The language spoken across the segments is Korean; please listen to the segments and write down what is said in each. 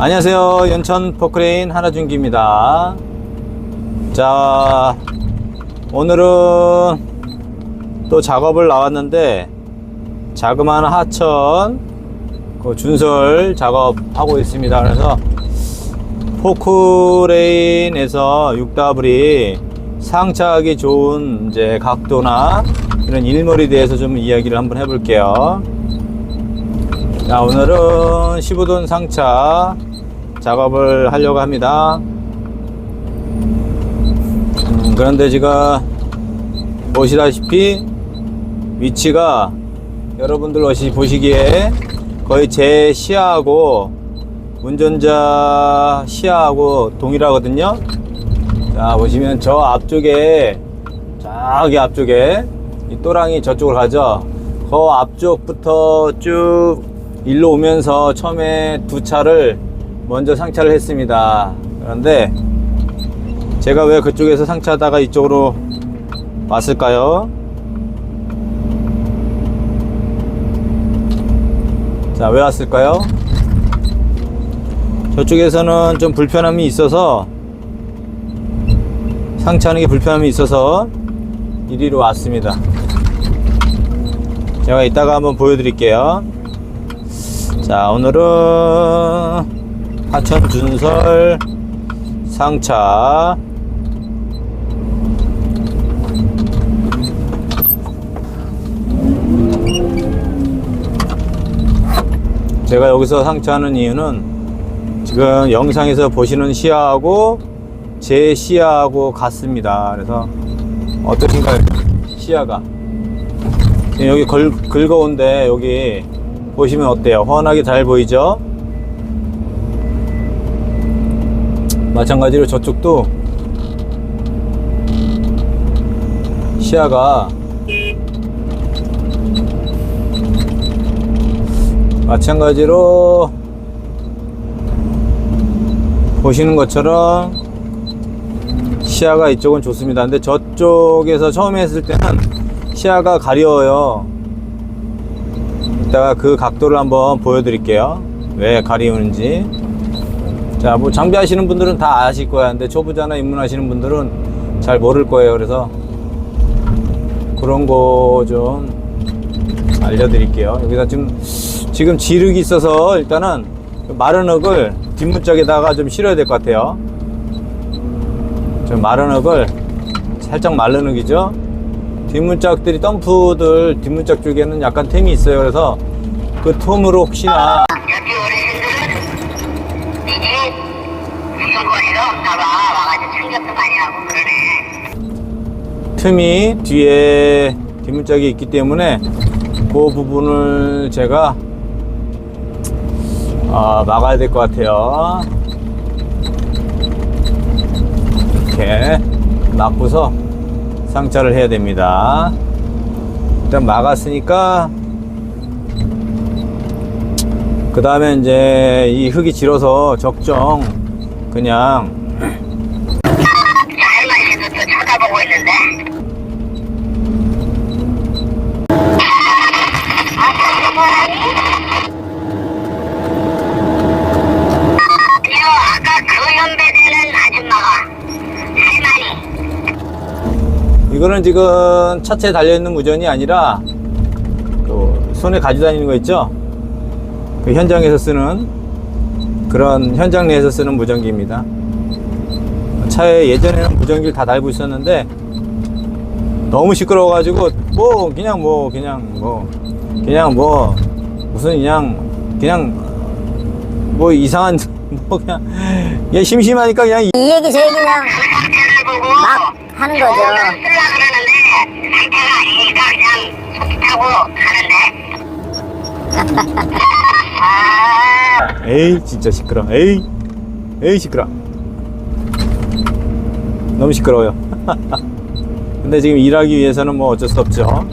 안녕하세요. 연천 포크레인 하나준기입니다. 자, 오늘은 또 작업을 나왔는데, 자그마한 하천, 그 준설 작업하고 있습니다. 그래서 포크레인에서 6W이 상차하기 좋은 이제 각도나 이런 일몰에 대해서 좀 이야기를 한번 해볼게요. 자, 오늘은 15돈 상차 작업을 하려고 합니다. 음, 그런데 지금 보시다시피 위치가 여러분들 보시기에 거의 제 시야하고 운전자 시야하고 동일하거든요. 자, 보시면 저 앞쪽에 저기 앞쪽에 이 또랑이 저쪽으로 가죠. 그 앞쪽부터 쭉 일로 오면서 처음에 두 차를 먼저 상차를 했습니다. 그런데 제가 왜 그쪽에서 상차하다가 이쪽으로 왔을까요? 자, 왜 왔을까요? 저쪽에서는 좀 불편함이 있어서 상차하는 게 불편함이 있어서 이리로 왔습니다. 제가 이따가 한번 보여드릴게요. 자, 오늘은 하천 준설 상차 제가 여기서 상차하는 이유는 지금 영상에서 보시는 시야하고 제 시야하고 같습니다. 그래서 어떠신가요? 시야가 여기 걸, 긁어온데 여기 보시면 어때요? 훤하게 잘 보이죠? 마찬가지로 저쪽도 시야가 마찬가지로 보시는 것처럼 시야가 이쪽은 좋습니다. 근데 저쪽에서 처음에 했을 때는 시야가 가려워요. 이따가 그 각도를 한번 보여드릴게요. 왜 가리우는지. 자, 뭐 장비하시는 분들은 다 아실 거야. 근데 초보자나 입문하시는 분들은 잘 모를 거예요. 그래서 그런 거 좀 알려드릴게요. 여기다 지금, 지금 지륵이 있어서 일단은 마른 흙을 뒷문짝에다가 좀 실어야 될 것 같아요. 좀 마른 흙을 살짝 마른 흙이죠. 뒷문짝들이 덤프들 뒷문짝 쪽에는 약간 틈이 있어요. 그래서 그 틈으로 혹시나 틈이 뒤에 뒷문짝이 있기 때문에 그 부분을 제가 아, 막아야 될 것 같아요. 이렇게 막고서 상차를 해야 됩니다. 일단 막았으니까 그 다음에 이제 이 흙이 질어서 적정 그냥 이거는 지금 차체에 달려있는 무전이 아니라 또 손에 가지고 다니는 거 있죠? 그 현장에서 쓰는 그런 현장 내에서 쓰는 무전기입니다. 차에 예전에는 무전기를 다 달고 있었는데 너무 시끄러워가지고 뭐 그냥 뭐 그냥 뭐 그냥 뭐 무슨 그냥 그냥 뭐 이상한 뭐 그냥 그냥 심심하니까 그냥 이 얘기 저 얘기 그냥 그 상태를 보고 막 하는 거죠. 그러는데 상태가 아니니까 그냥 속이 타고 가는데 아 에이 진짜 시끄러. 에이. 에이 시끄러. 너무 시끄러워요. 근데 지금 일하기 위해서는 뭐 어쩔 수 없죠.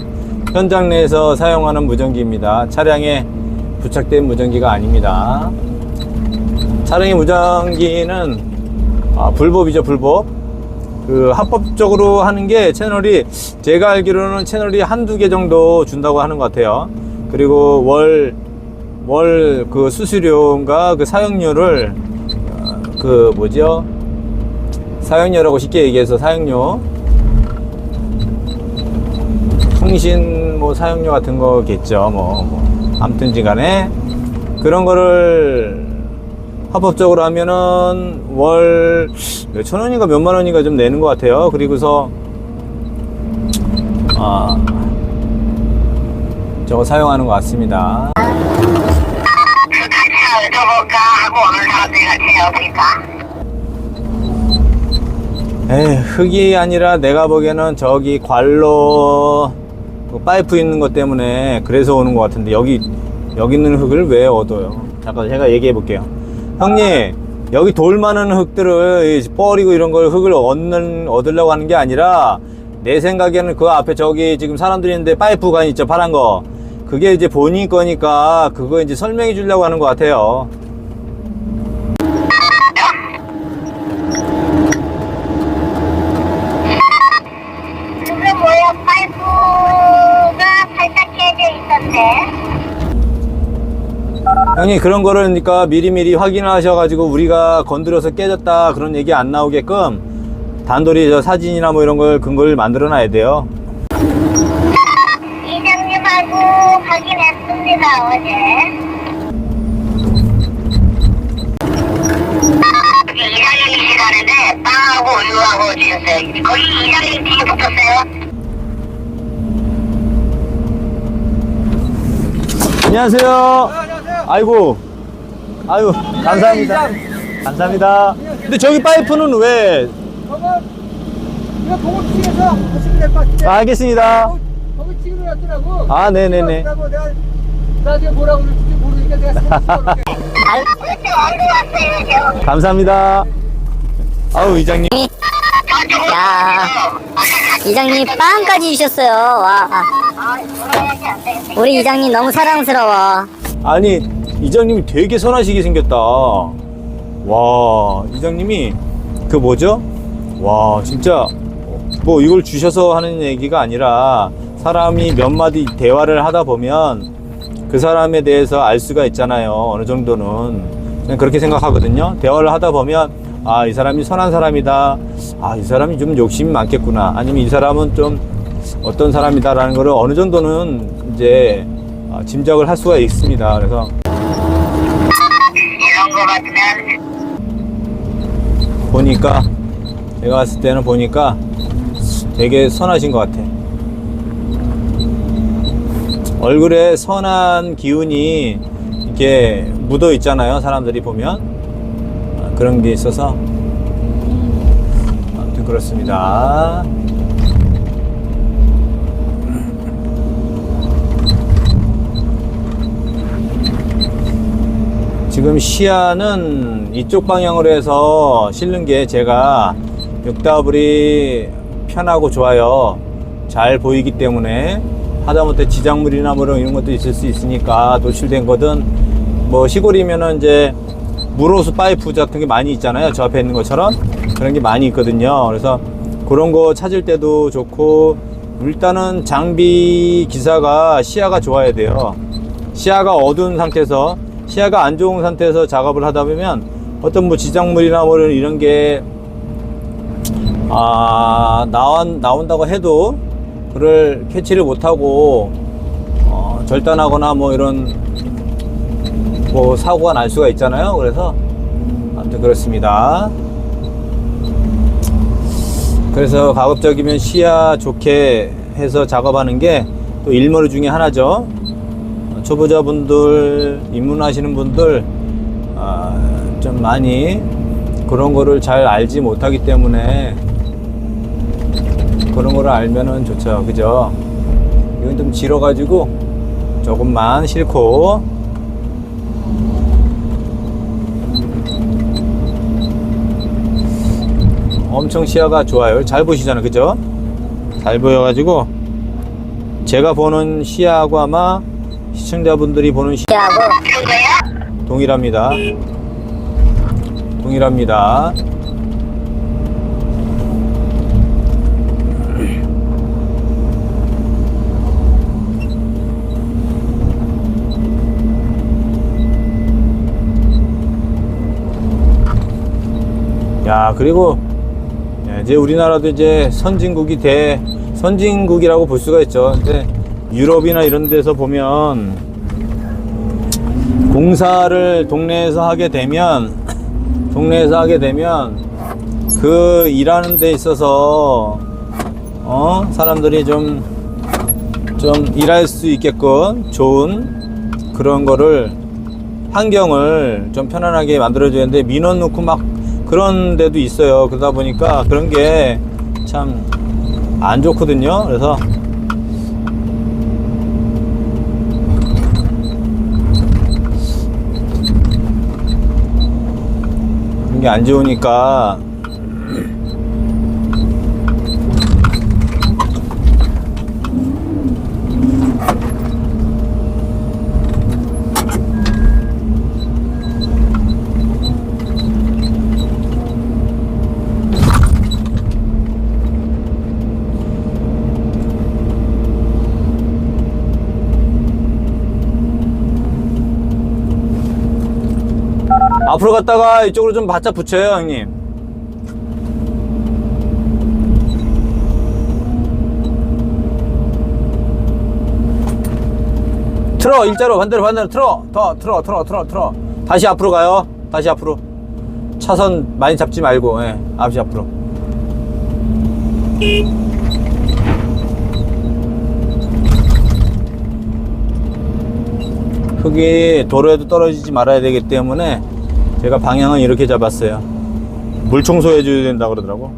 현장 내에서 사용하는 무전기입니다. 차량에 부착된 무전기가 아닙니다. 차량의 무전기는 아, 불법이죠 불법. 그 합법적으로 하는 게 채널이 제가 알기로는 채널이 한두 개 정도 준다고 하는 것 같아요. 그리고 월 월 그 수수료인가 그 사용료를 어, 그 뭐죠? 사용료라고 쉽게 얘기해서 사용료 통신 뭐 사용료 같은 거겠죠. 뭐, 뭐. 아무튼지 간에 그런 거를 합법적으로 하면은 월 몇천 원인가 몇만 원인가 좀 내는 것 같아요. 그리고서 아 저거 사용하는 것 같습니다. 에이, 흙이 아니라 내가 보기에는 저기 관로 그 파이프 있는 것 때문에 그래서 오는 것 같은데 여기 여기 있는 흙을 왜 얻어요? 잠깐 제가 얘기해 볼게요. 형님 여기 돌 많은 흙들을 이 뻘이고 이런 걸 흙을 얻는 얻으려고 하는 게 아니라 내 생각에는 그 앞에 저기 지금 사람들이 있는데 파이프가 있죠 파란 거 그게 이제 본인 거니까 그거 이제 설명해 주려고 하는 것 같아요. 그게 뭐야, 파이프가 살짝 깨져 있던데. 형님 그런 거를 그러니까 미리미리 확인하셔가지고 우리가 건드려서 깨졌다 그런 얘기 안 나오게끔 단돌이 저 사진이나 뭐 이런 걸 근거를 만들어 놔야 돼요. 이장님하고 확인했습니다, 어제. 이장님이 시간인데 빵하고 우유하고 주셨어요. 거기 이장님 뒤에 붙었어요. 안녕하세요. 아이고, 아유 감사합니다. 감사합니다. 근데 저기 파이프는 왜? 저거 이거 보고 찍어서 보시면 될 것 같은데. 아, 알겠습니다. 거기-. 아, 네네네. 내가 뭐라고 그럴지 모르니까 내가? 감사합니다. 아우 이장님. 야, 이장님 빵까지 주셨어요. 와, 우리 이장님 너무 사랑스러워. 아니 이장님이 되게 선하시게 생겼다. 와 이장님이 그 뭐죠? 와 진짜 뭐 이걸 주셔서 하는 얘기가 아니라 사람이 몇 마디 대화를 하다 보면 그 사람에 대해서 알 수가 있잖아요. 어느 정도는 그렇게 생각하거든요. 대화를 하다 보면 아 이 사람이 선한 사람이다. 아 이 사람이 좀 욕심이 많겠구나. 아니면 이 사람은 좀 어떤 사람이다라는 거를 어느 정도는 이제 아, 짐작을 할 수가 있습니다. 그래서 이런 거 같으면 보니까 제가 봤을 때는 보니까 되게 선하신 것 같아. 얼굴에 선한 기운이 이렇게 묻어 있잖아요. 사람들이 보면 아, 그런 게 있어서 아무튼 그렇습니다. 지금 시야는 이쪽 방향으로 해서 실는 게 제가 육다불이 편하고 좋아요. 잘 보이기 때문에 하다못해 지작물이나 뭐 이런 것도 있을 수 있으니까 노출된 거든 뭐 시골이면은 이제 물호수 파이프 같은 게 많이 있잖아요. 저 앞에 있는 것처럼 그런 게 많이 있거든요. 그래서 그런 거 찾을 때도 좋고 일단은 장비 기사가 시야가 좋아야 돼요. 시야가 어두운 상태에서 시야가 안 좋은 상태에서 작업을 하다 보면 어떤 뭐 지작물이나 뭐 이런 게 아, 나온, 나온다고 해도 그를 캐치를 못하고 어, 절단하거나 뭐 이런 뭐 사고가 날 수가 있잖아요. 그래서 아무튼 그렇습니다. 그래서 가급적이면 시야 좋게 해서 작업하는 게 또 일머리 중에 하나죠. 초보자분들, 입문하시는 분들, 아, 좀 많이 그런 거를 잘 알지 못하기 때문에 그런 거를 알면은 좋죠. 그죠? 이건 좀 질어 가지고 조금만 싫고 엄청 시야가 좋아요. 잘 보시잖아요. 그죠? 잘 보여 가지고 제가 보는 시야하고 아마 시청자분들이 보는 시하고 동일합니다. 동일합니다. 야 그리고 이제 우리나라도 이제 선진국이 돼 선진국이라고 볼 수가 있죠. 근데 유럽이나 이런 데서 보면 공사를 동네에서 하게 되면 동네에서 하게 되면 그 일하는 데 있어서 어 사람들이 좀좀 일할 수 있게끔 좋은 그런 거를 환경을 좀 편안하게 만들어줘야 되는데 민원 넣고 막 그런 데도 있어요. 그러다 보니까 그런 게 참 안 좋거든요. 그래서 그런 게 안 좋으니까 앞으로 갔다가 이쪽으로 좀 바짝 붙여요, 형님. 틀어 일자로 반대로 반대로. 틀어 더 틀어 틀어 틀어 틀어. 다시 앞으로 가요. 다시 앞으로. 차선 많이 잡지 말고 예 앞이 앞으로. 흙이 도로에도 떨어지지 말아야 되기 때문에 제가 방향은 이렇게 잡았어요. 물 청소해 줘야 된다 그러더라고.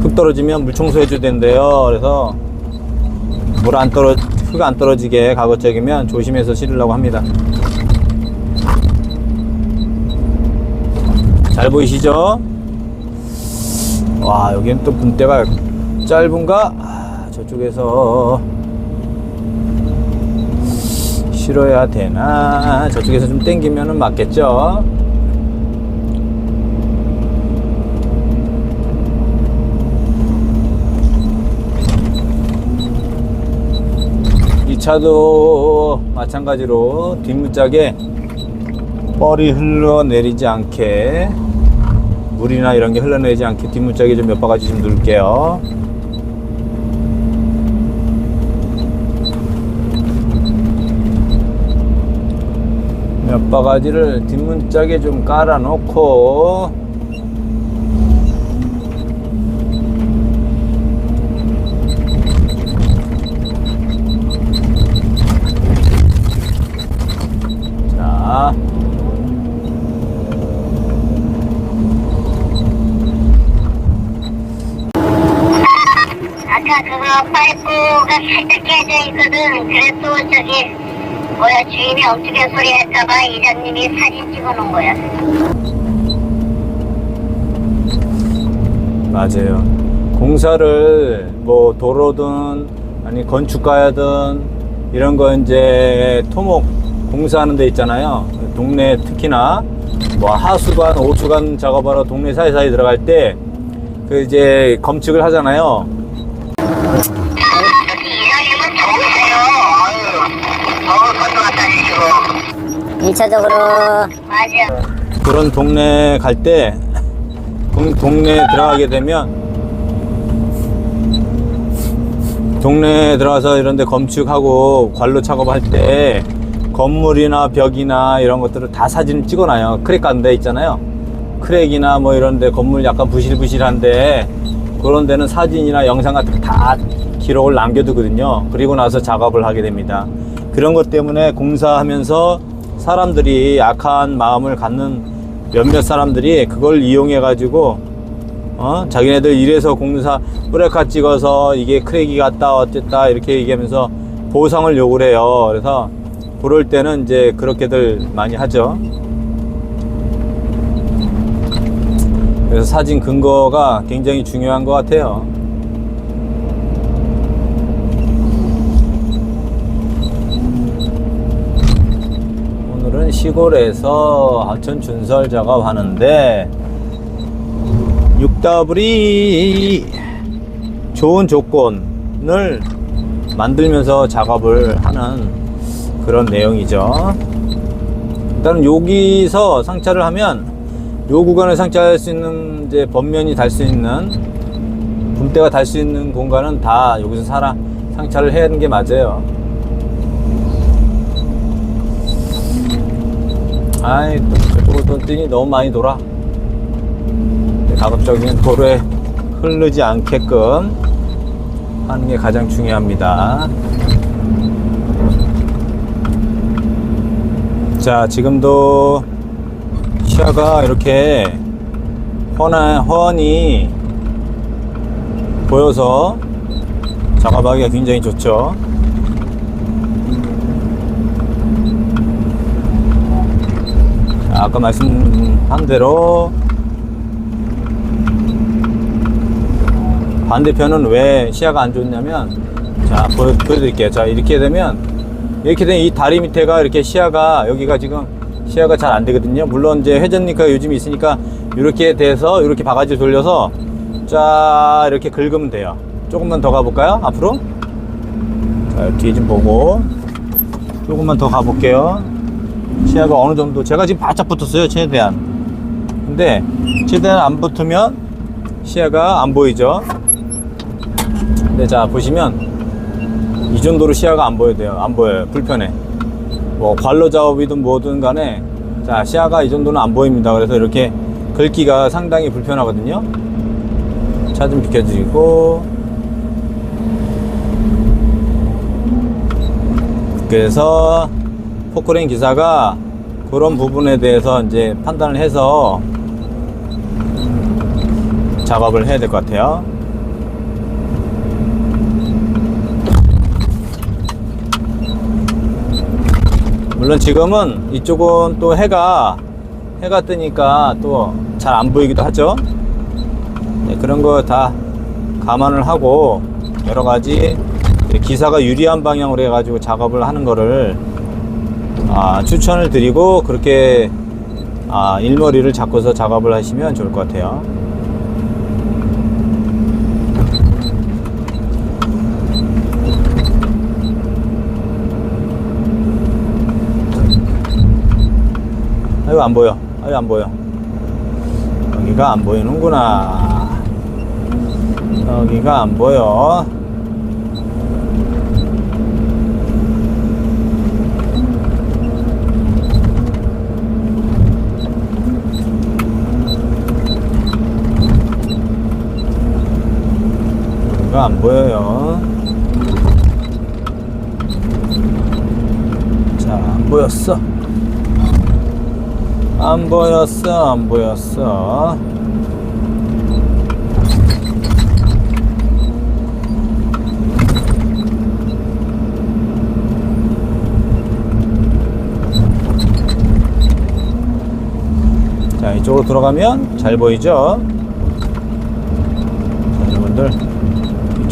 흙 떨어지면 물 청소해 줘야 된대요. 그래서 물 안 떨어 흙 안 떨어지게 가급적이면 조심해서 실으려고 합니다. 잘 보이시죠? 와 여기는 또 분대가 짧은가? 아, 저쪽에서 실어야 되나? 저쪽에서 좀 땡기면은 맞겠죠? 이 차도 마찬가지로 뒷문짝에 뻘이 흘러내리지 않게 물이나 이런 게 흘러내리지 않게 뒷문짝에 좀 몇 바가지 좀 넣을게요 몇 바가지를 뒷문짝에 좀 깔아 놓고 자 아까 그거 파이프가 살짝 깨져 있거든. 그래서 저기 뭐야 주인이 엉뚱한 소리 할까봐 이장님이 사진 찍어놓은 거야. 맞아요. 공사를 뭐 도로든 아니 건축가야든 이런 거 이제 토목 공사하는 데 있잖아요. 동네 특히나 뭐 하수관, 오수관 작업하러 동네 사이사이 들어갈 때 그 이제 검측을 하잖아요. 여기 이장님은 좋으세요. 아유, 너무 건강하다 주시고. 1차적으로 맞아. 그런 동네 갈 때 동네 들어가게 되면 동네에 들어가서 이런 데 검축하고 관로 작업할 때 건물이나 벽이나 이런 것들을 다 사진을 찍어놔요. 크랙 간 데 있잖아요. 크랙이나 뭐 이런 데 건물 약간 부실부실한데 그런 데는 사진이나 영상 같은 거 다 기록을 남겨두거든요. 그리고 나서 작업을 하게 됩니다. 그런 것 때문에 공사하면서 사람들이 약한 마음을 갖는 몇몇 사람들이 그걸 이용해 가지고 어 자기네들 이래서 공사 브레카 찍어서 이게 크랙이 갔다 어쨌다 이렇게 얘기하면서 보상을 요구를 해요. 그래서 그럴 때는 이제 그렇게들 많이 하죠. 그래서 사진 근거가 굉장히 중요한 것 같아요. 오늘은 시골에서 하천 준설 작업하는데 육다블이 좋은 조건을 만들면서 작업을 하는 그런 내용이죠. 일단 여기서 상차를 하면 요 구간을 상차할 수 있는 이제 범면이 달 수 있는 분대가 달 수 있는 공간은 다 여기서 살아 상차를 해야 하는 게 맞아요. 아이 뛰니 너무 많이 돌아. 가급적이면 도로에 흐르지 않게끔 하는 게 가장 중요합니다. 자, 지금도 시야가 이렇게 훤한, 훤히 보여서 작업하기가 굉장히 좋죠. 아까 말씀한 대로 반대편은 왜 시야가 안 좋냐면 자 보여, 보여드릴게요. 자 이렇게 되면 이렇게 되면 이 다리 밑에가 이렇게 시야가 여기가 지금 시야가 잘 안 되거든요. 물론 이제 회전니까 요즘 있으니까 이렇게 돼서 이렇게 바가지 돌려서 자 이렇게 긁으면 돼요. 조금만 더 가볼까요? 앞으로? 자 뒤에 좀 보고. 조금만 더 가볼게요 시야가 어느 정도 제가 지금 바짝 붙었어요 최대한 근데 최대한 안 붙으면 시야가 안 보이죠 네, 자 보시면 이 정도로 시야가 안 보여야 돼요. 안 보여요. 불편해. 뭐 관로 작업이든 뭐든 간에 자 시야가 이 정도는 안 보입니다. 그래서 이렇게 긁기가 상당히 불편하거든요. 차 좀 비켜주시고 그래서 포크레인 기사가 그런 부분에 대해서 이제 판단을 해서 작업을 해야 될 것 같아요. 물론 지금은 이쪽은 또 해가 해가 뜨니까 또 잘 안 보이기도 하죠. 네, 그런 거 다 감안을 하고 여러 가지 기사가 유리한 방향으로 해가지고 작업을 하는 거를 아, 추천을 드리고 그렇게 아, 일머리를 잡고서 작업을 하시면 좋을 것 같아요. 아유 안 보여. 아유 안 보여. 여기가 안 보이는구나. 여기가 안 보여 여기가 안 보여요 자안 보였어 안 보였어, 안 보였어. 자, 이쪽으로 들어가면 잘 보이죠? 자, 여러분들,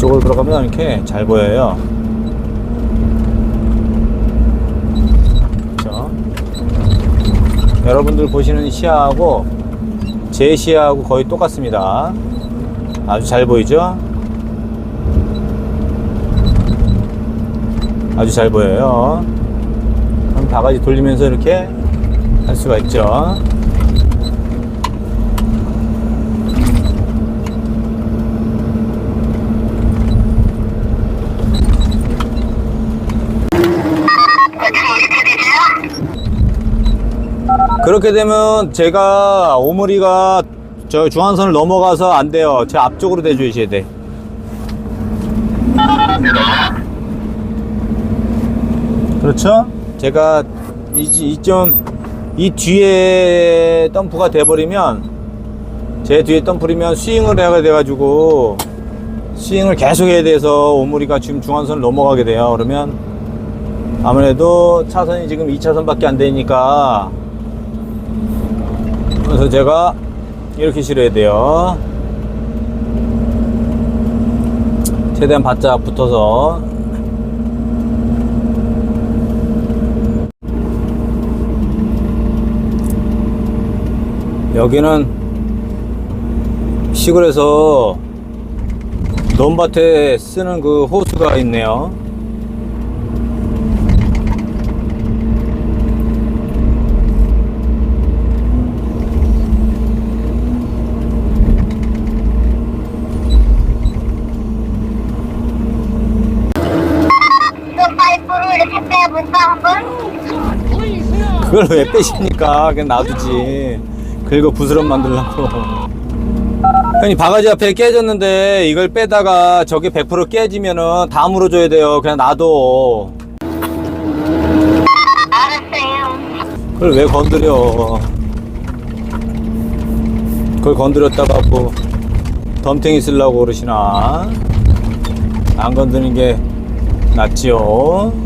이쪽으로 들어가면 이렇게 잘 보여요. 그렇죠? 여러분들 보시는 시야하고 제 시야하고 거의 똑같습니다. 아주 잘 보이죠? 아주 잘 보여요. 그럼 바가지 돌리면서 이렇게 할 수가 있죠. 그렇게 되면 제가 오므리가 저 중앙선을 넘어가서 안 돼요. 제 앞쪽으로 대주셔야 돼. 그렇죠? 제가 이, 이점 이 뒤에 덤프가 돼버리면 제 뒤에 덤프리면 스윙을 해야 돼가지고 스윙을 계속 해야 돼서 오므리가 지금 중앙선을 넘어가게 돼요. 그러면 아무래도 차선이 지금 2차선밖에 안 되니까 그래서 제가 이렇게 실어야 돼요. 최대한 바짝 붙어서 여기는 시골에서 논밭에 쓰는 그 호수가 있네요. 그걸 왜 빼십니까? 그냥 놔두지. 긁어 부스럼 만들려고. 형님, 바가지 앞에 깨졌는데 이걸 빼다가 저게 100% 깨지면은 다 물어줘야 돼요. 그냥 놔둬. 알았어요. 그걸 왜 건드려? 그걸 건드렸다가 뭐 덤탱이 쓰려고 그러시나? 안 건드는 게 낫지요.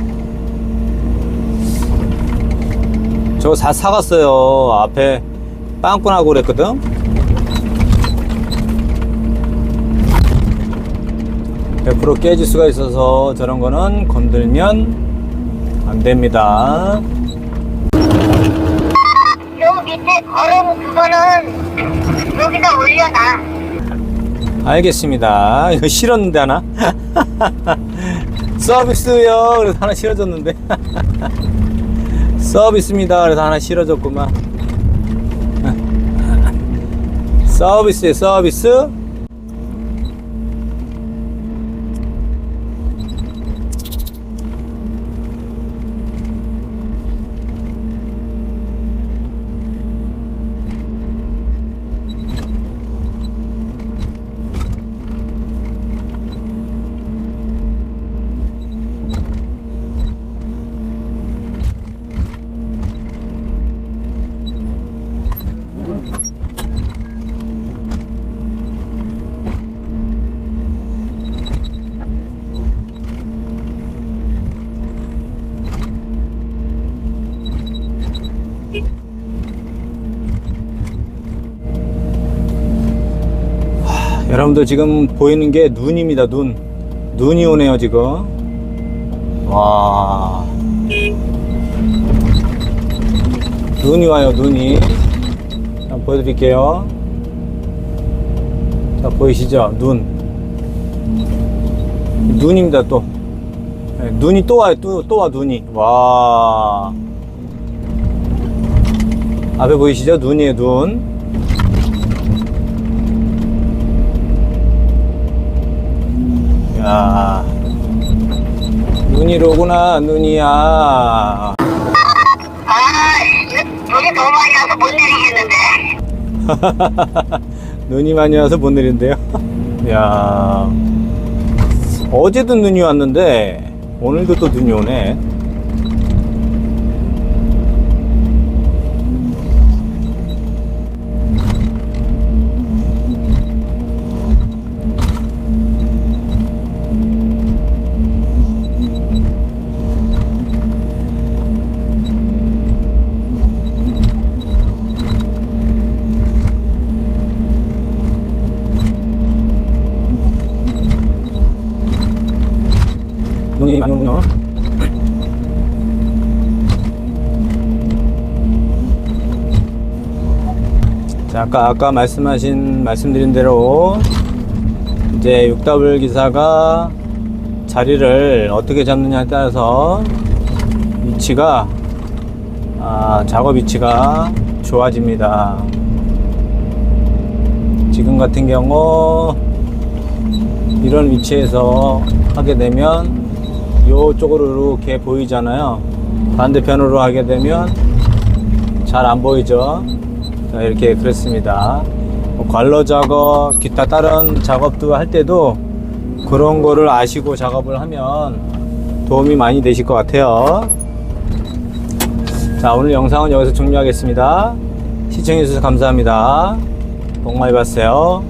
저거 다 사갔어요. 앞에 빵꾸나고 그랬거든. (100% 깨질 수가 있어서 저런 거는 건들면 안 됩니다. 요 밑에 걸음 그거는 여기다 올려놔. 알겠습니다. 이거 실었는데 하나? 서비스요. 그래서 하나 실어줬는데. 서비스입니다. 그래서 하나 실어줬구만. 서비스에 서비스. 여러분들 지금 보이는 게 눈입니다. 눈. 눈이 오네요, 지금. 와. 눈이 와요, 눈이. 자, 보여드릴게요. 자, 보이시죠? 눈. 눈입니다, 또. 네, 눈이 또 와요, 또, 또 와, 눈이. 와. 앞에 보이시죠? 눈이에요, 눈. 야. 눈이로구나, 눈이야. 아, 눈이 너무 많이 와서 못 내리겠는데. 눈이 많이 와서 못 내린대요. 야. 어제도 눈이 왔는데, 오늘도 또 눈이 오네. 아까, 아까 말씀하신, 말씀드린 대로, 이제 6W 기사가 자리를 어떻게 잡느냐에 따라서 위치가, 아, 작업 위치가 좋아집니다. 지금 같은 경우, 이런 위치에서 하게 되면 요쪽으로 이렇게 보이잖아요 반대편으로 하게 되면 잘 안 보이죠 자, 이렇게 그랬습니다. 뭐 관로 작업 기타 다른 작업도 할 때도 그런 거를 아시고 작업을 하면 도움이 많이 되실 것 같아요. 자 오늘 영상은 여기서 종료하겠습니다. 시청해주셔서 감사합니다. 복 많이 봤어요